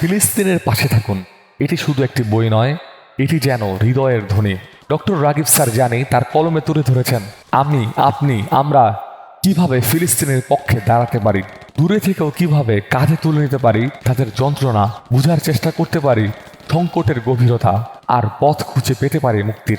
ফিলিস্তিনের পাশে থাকুন। এটি শুধু একটি বই নয়, এটি যেন হৃদয়ের ধ্বনি। ডক্টর রাগিব স্যার জানি, তার কলমে তুলে ধরেছেন, আমি, আপনি, আমরা কীভাবে ফিলিস্তিনের পক্ষে দাঁড়াতে পারি? দূরে থেকেও কীভাবে কাঁধে তুলে নিতে পারি? তাদের যন্ত্রণা বোঝার চেষ্টা করতে পারি? সংকটের গভীরতা আর পথ খুঁজে পেতে পারি মুক্তির।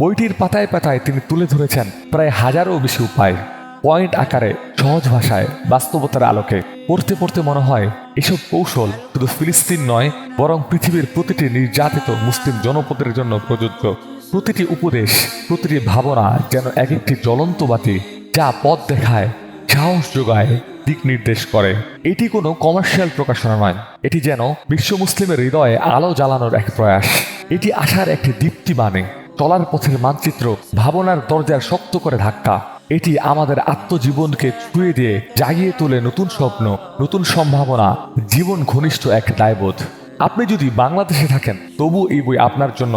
বইটির পাতায় পাতায় তিনি তুলে ধরেছেন প্রায় হাজারও বেশি উপায়। পয়েন্ট আকারে সহজ ভাষায় বাস্তবতার আলোকে। পড়তে পড়তে মনে হয়, এসব কৌশল শুধু ফিলিস্তিন নয়, বরং পৃথিবীর প্রতিটি নির্যাতিত মুসলিম জনপদের জন্য প্রযোজ্য। প্রতিটি উপদেশ, প্রতিটি ভাবনা যেন এক একটি জ্বলন্ত বাতি যা পথ দেখায়, সাহস যোগায়, দিক নির্দেশ করে। এটি কোনো কমার্শিয়াল প্রকাশনা নয়। এটি যেন বিশ্ব মুসলিমের হৃদয়ে আলো জ্বালানোর এক প্রয়াস। এটি আশার একটি দীপ্তি বাণী। চলার পথের মানচিত্র ভাবনার দরজার শক্ত করে ধাক্কা। এটি আমাদের আত্মজীবনকে ছুঁয়ে দিয়ে জাগিয়ে তোলে নতুন স্বপ্ন, নতুন সম্ভাবনা, জীবন ঘনিষ্ঠ এক দায়বোধ। আপনি যদি বাংলাদেশে থাকেন, তবু এই বই আপনার জন্য।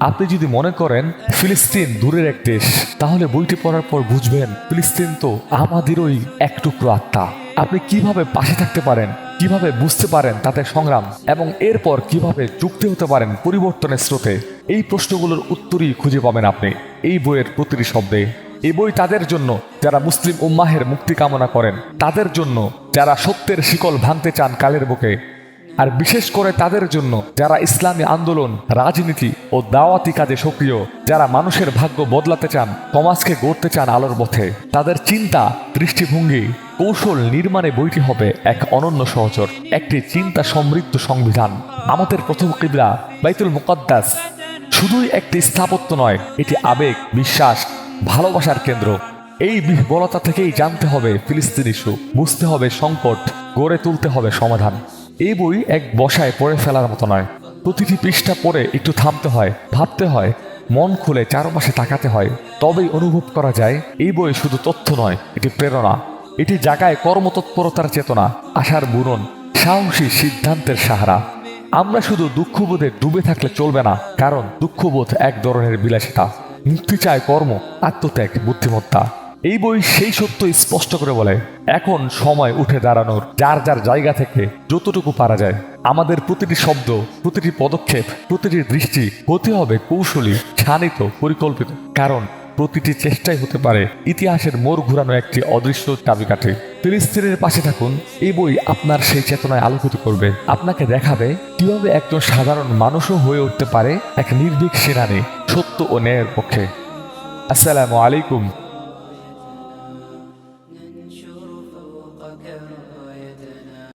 আপনি যদি মনে করেন, ফিলিস্তিন দূরের এক দেশ, তাহলে বইটি পড়ার পর বুঝবেন, ফিলিস্তিন তো আমাদেরই এক টুকরো আত্মা। আপনি কীভাবে পাশে থাকতে পারেন, কীভাবে বুঝতে পারেন তাতে সংগ্রাম, এবং এরপর কীভাবে যুক্ত হতে পারেন পরিবর্তনের স্রোতে? এই প্রশ্নগুলোর উত্তরই খুঁজে পাবেন আপনি। এই বইয়ের প্রতিটি শব্দে। এই বই তাদের জন্য যারা মুসলিম উম্মাহের মুক্তি কামনা করেন, তাদের জন্য যারা সত্যের শিকল ভাঙতে চান কালের বুকে। আর বিশেষ করে তাদের জন্য যারা ইসলামী আন্দোলন, রাজনীতি ও দাওয়াতি কাজে সক্রিয়, যারা মানুষের ভাগ্য বদলাতে চান সমাজকে গড়তে চান আলোর পথে, তাদের চিন্তা দৃষ্টিভঙ্গি, কৌশল নির্মাণে বইটি হবে এক অনন্য সহচর, একটি চিন্তা সমৃদ্ধ সংবিধান। আমাদের প্রথম কিবলা বাইতুল মুকদ্দাস শুধুই একটি স্থাপত্য নয়, এটি আবেগ, বিশ্বাস ভালোবাসার কেন্দ্র। এই বিহবলতা থেকেই জানতে হবে ফিলিস্তিন ইস্যু। বুঝতে হবে সংকট, গড়ে তুলতে হবে সমাধান। এই বই এক বসায় পড়ে ফেলার মতো নয়। প্রতিটি পৃষ্ঠা পড়ে একটু থামতে হয়, ভাবতে হয়, মন খুলে চারপাশে তাকাতে হয়। তবেই অনুভব করা যায়, এই বই শুধু তথ্য নয়, এটি প্রেরণা। এটি জাগায় কর্মতৎপরতার চেতনা, আশার বুনন, সাহসী সিদ্ধান্তের সাহারা। আমরা শুধু দুঃখবোধে ডুবে থাকলে চলবে না, কারণ দুঃখবোধ এক ধরনের বিলাসিতা। মুক্তি চায় কর্ম, আত্মত্যাগ, বুদ্ধিমত্তা। এই বই সেই সত্য স্পষ্ট করে বলে, এখন সময় উঠে দাঁড়ানোর, যার যার জায়গা থেকে যতটুকু পারা যায়। আমাদের প্রতিটি শব্দ, প্রতিটি পদক্ষেপ, প্রতিটি দৃষ্টি হতে হবে কৌশলী ছানিত পরিকল্পিত। কারণ প্রতিটি চেষ্টাই হতে পারে ইতিহাসের মোড় ঘুরানো একটি অদৃশ্য চাবিকাঠি। ফিলিস্তিনের পাশে থাকুন, এই বই আপনার সেই চেতনায় আলোকিত করবে। আপনাকে দেখাবে কীভাবে একজন সাধারণ মানুষও হয়ে উঠতে পারে এক নির্ভীক সেনানী। সত্য ও ন্যায়ের পক্ষে। আসসালামু আলাইকুম।